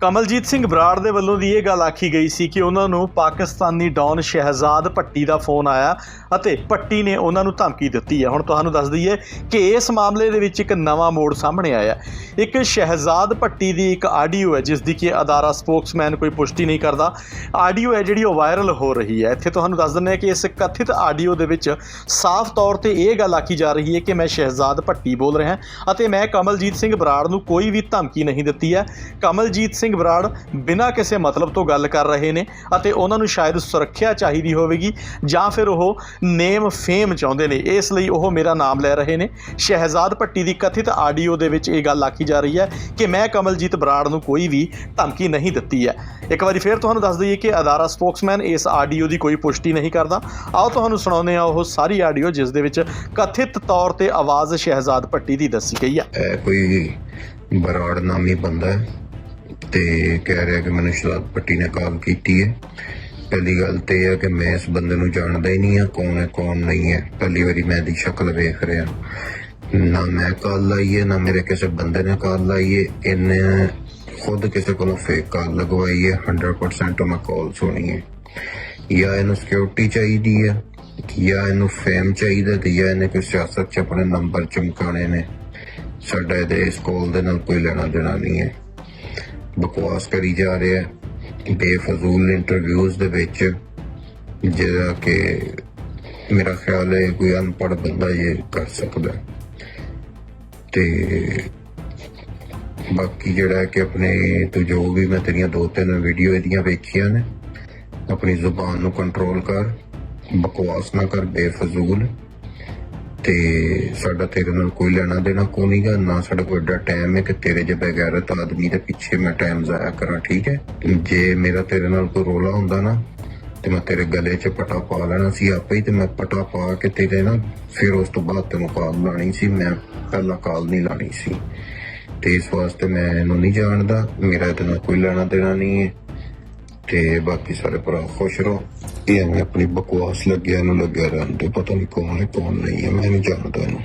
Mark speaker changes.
Speaker 1: ਕਮਲਜੀਤ ਸਿੰਘ ਬਰਾੜ ਦੇ ਵੱਲੋਂ ਦੀ ਇਹ ਗੱਲ ਆਖੀ ਗਈ ਸੀ ਕਿ ਉਹਨਾਂ ਨੂੰ ਪਾਕਿਸਤਾਨੀ ਡੌਨ ਸ਼ਹਿਜ਼ਾਦ ਭੱਟੀ ਦਾ ਫੋਨ ਆਇਆ ਅਤੇ ਭੱਟੀ ਨੇ ਉਹਨਾਂ ਨੂੰ ਧਮਕੀ ਦਿੱਤੀ ਹੈ। ਹੁਣ ਤੁਹਾਨੂੰ ਦੱਸ ਦਈਏ ਕਿ ਇਸ ਮਾਮਲੇ ਦੇ ਵਿੱਚ ਇੱਕ ਨਵਾਂ ਮੋੜ ਸਾਹਮਣੇ ਆਇਆ ਇੱਕ ਸ਼ਹਿਜ਼ਾਦ ਭੱਟੀ ਦੀ ਇੱਕ ਆਡੀਓ ਹੈ, ਜਿਸ ਦੀ ਕਿ ਅਦਾਰਾ ਸਪੋਕਸਮੈਨ ਕੋਈ ਪੁਸ਼ਟੀ ਨਹੀਂ ਕਰਦਾ। ਆਡੀਓ ਹੈ ਜਿਹੜੀ ਉਹ ਵਾਇਰਲ ਹੋ ਰਹੀ ਹੈ। ਇੱਥੇ ਤੁਹਾਨੂੰ ਦੱਸ ਦਿੰਦੇ ਹਾਂ ਕਿ ਇਸ ਕਥਿਤ ਆਡੀਓ ਦੇ ਵਿੱਚ ਸਾਫ਼ ਤੌਰ ਤੇ ਇਹ ਗੱਲ ਆਖੀ ਜਾ ਰਹੀ ਹੈ ਕਿ ਮੈਂ ਸ਼ਹਿਜ਼ਾਦ ਭੱਟੀ ਬੋਲ ਰਿਹਾ ਅਤੇ ਮੈਂ ਕਮਲਜੀਤ ਸਿੰਘ ਬਰਾੜ ਨੂੰ ਕੋਈ ਵੀ ਧਮਕੀ ਨਹੀਂ ਦਿੱਤੀ ਹੈ। ਕਮਲਜੀਤ ਸਿੰਘ ਬਰਾੜ ਬਿਨਾਂ ਕਿਸੇ ਮਤਲਬ ਤੋਂ ਗੱਲ ਕਰ ਰਹੇ ਨੇ ਅਤੇ ਉਹਨਾਂ ਨੂੰ ਸ਼ਾਇਦ ਸੁਰੱਖਿਆ ਚਾਹੀਦੀ ਹੋਵੇਗੀ ਜਾਂ ਫਿਰ ਉਹ ਨੇਮ ਫੇਮ ਚਾਹੁੰਦੇ ਨੇ। ਇਸ ਲਈ ਉਹ ਮੇਰਾ ਨਾਮ ਲੈ ਰਹੇ ਨੇ। ਸ਼ਹਿਜ਼ਾਦ ਭੱਟੀ ਦੀ ਕਥਿਤ ਆਡੀਓ ਦੇ ਵਿੱਚ ਇਹ ਗੱਲ ਆਖੀ ਜਾ ਰਹੀ ਹੈ ਕਿ ਮੈਂ ਕਮਲਜੀਤ ਬਰਾੜ ਨੂੰ ਕੋਈ ਵੀ ਧਮਕੀ ਨਹੀਂ ਦਿੱਤੀ ਹੈ। ਇੱਕ ਵਾਰੀ ਫਿਰ ਤੁਹਾਨੂੰ ਦੱਸ ਦਈਏ ਕਿ ਅਦਾਰਾ ਸਪੋਕਸਮੈਨ ਇਸ ਆਡੀਓ ਦੀ ਕੋਈ ਪੁਸ਼ਟੀ ਨਹੀਂ ਕਰਦਾ। ਆਓ ਤੁਹਾਨੂੰ ਸੁਣਾਉਂਦੇ ਹਾਂ ਉਹ ਸਾਰੀ ਆਡੀਓ ਜਿਸ ਦੇ ਵਿੱਚ ਕਥਿਤ ਤੌਰ ਤੇ ਆਵਾਜ਼ ਸ਼ਹਿਜ਼ਾਦ ਭੱਟੀ ਦੀ ਦੱਸੀ ਗਈ ਹੈ।
Speaker 2: ਕੋਈ ਬਰਾੜ ਨਾਮੀ ਬੰਦਾ ਹੈ। ਤੇ ਕਹਿ ਰਿਹਾ ਕਿ ਮੈਨੂੰ ਸ਼ਰਾਬ ਪੱਟੀ ਨੇ ਕਾਲ ਕੀਤੀ ਹੈ। ਪਹਿਲੀ ਗੱਲ ਤੇ ਇਹ ਹੈ ਕਿ ਮੈਂ ਇਸ ਬੰਦੇ ਨੂੰ ਜਾਣਦਾ ਹੀ ਨਹੀਂ ਹਾਂ ਕੌਣ ਹੈ, ਕੌਣ ਨਹੀਂ ਹੈ। ਪਹਿਲੀ ਵਾਰੀ ਮੈਂ ਦੀ ਸ਼ਕਲ ਵੇਖ ਰਿਹਾ। ਨਾ ਮੈਂ ਕਾਲ ਲਾਈ ਹੈ, ਨਾ ਮੇਰੇ ਕਿਸੇ ਬੰਦੇ ਨੇ ਕਾਲ ਲਾਈਏ ਇਹਨੇ ਖੁਦ ਕਿਸੇ ਕੋਲੋਂ ਫੇਕ ਕਾਲ ਲਗਵਾਈ ਹੈ। 100% ਮੈਂ ਕਾਲ ਸੁਣੀ ਹੈ। ਜਾਂ ਇਹਨੂੰ ਸਿਕਿਉਰਿਟੀ ਚਾਹੀਦੀ ਹੈ, ਜਾਂ ਇਹਨੂੰ ਫੇਮ ਚਾਹੀਦਾ ਤੇ ਜਾਂ ਇਹਨੇ ਕੋਈ ਸਿਆਸਤ 'ਚ ਆਪਣੇ ਨੰਬਰ ਚਮਕਾਣੇ ਨੇ। ਸਾਡਾ ਇਹਦੇ ਇਸ ਕਾਲ ਦੇ ਨਾਲ ਕੋਈ ਲੈਣਾ ਦੇਣਾ ਨਹੀਂ ਹੈ। ਬਕਵਾਸ ਕਰੀ ਜਾ ਰਿਹਾ ਹੈ ਬੇਫਜ਼ੂਲ ਇੰਟਰਵਿਊਜ਼ ਦੇ ਵਿੱਚ ਜਿਹੜਾ ਕਿ ਮੇਰਾ ਖਿਆਲ ਹੈ ਕੋਈ ਅਨਪੜ੍ਹ ਬੰਦਾ ਇਹ ਕਰ ਸਕਦਾ ਹੈ। ਤੇ ਬਾਕੀ ਜਿਹੜਾ ਹੈ ਕਿ ਆਪਣੇ ਤੂੰ ਜੋ ਵੀ ਮੈਂ ਤੇਰੀਆਂ ਦੋ ਤਿੰਨ ਵੀਡੀਓ ਇਹਦੀਆਂ ਵੇਖੀਆਂ ਨੇ, ਆਪਣੀ ਜ਼ੁਬਾਨ ਨੂੰ ਕੰਟਰੋਲ ਕਰ, ਬਕਵਾਸ ਨਾ ਕਰ, ਬੇਫਜ਼ੂਲ ਤੇ ਸਾਡਾ ਤੇਰੇ ਨਾਲ ਕੋਈ ਲੈਣਾ ਦੇਣਾ ਕੋਈ ਨਹੀਂਗਾ ਨਾ ਸਾਡਾ ਕੋਈ ਏਡਾ ਟਾਈਮ ਹੈ ਕਿ ਤੇਰੇ ਜੇ ਬਗੈਰਤ ਆਦਮੀ ਦੇ ਪਿੱਛੇ ਮੈਂ ਟਾਈਮ ਜ਼ਾਇਆ ਕਰਾਂ, ਠੀਕ ਹੈ? ਜੇ ਮੇਰਾ ਤੇਰੇ ਨਾਲ ਕੋਈ ਰੋਲਾ ਹੁੰਦਾ ਨਾ, ਤੇ ਮੈਂ ਤੇਰੇ ਗਲੇ 'ਚ ਪਟਾ ਪਾ ਲੈਣਾ ਸੀ ਆਪੇ ਹੀ, ਤੇ ਮੈਂ ਪਟਾ ਪਾ ਕੇ ਤੇਰੇ ਨਾ ਫਿਰ ਉਸ ਤੋਂ ਬਾਅਦ ਤੈਨੂੰ ਕਾਲ ਲਾਣੀ ਸੀ, ਮੈਂ ਪਹਿਲਾਂ ਕਾਲ ਨਹੀਂ ਲਾਣੀ ਸੀ। ਤੇ ਇਸ ਵਾਸਤੇ ਮੈਂ ਇਹਨੂੰ ਨਹੀਂ ਜਾਣਦਾ, ਮੇਰਾ ਇਹਦੇ ਨਾਲ ਕੋਈ ਲੈਣਾ ਦੇਣਾ ਨਹੀਂ ਹੈ। ਤੇ ਬਾਕੀ ਸਾਰੇ ਭਰਾ ਖੁਸ਼ ਰਹੋ। ਇਹ ਐਵੇਂ ਆਪਣੀ ਬਕਵਾਸ ਲੱਗਿਆ ਇਹਨੂੰ ਲੱਗਿਆ ਰਹਿੰਦੇ ਪਤਾ ਨਹੀਂ ਕੌਣ ਹੈ, ਕੌਣ ਨਹੀਂ ਹੈ, ਮੈਂ ਨਹੀਂ ਜਾਣਦਾ ਇਹਨੂੰ।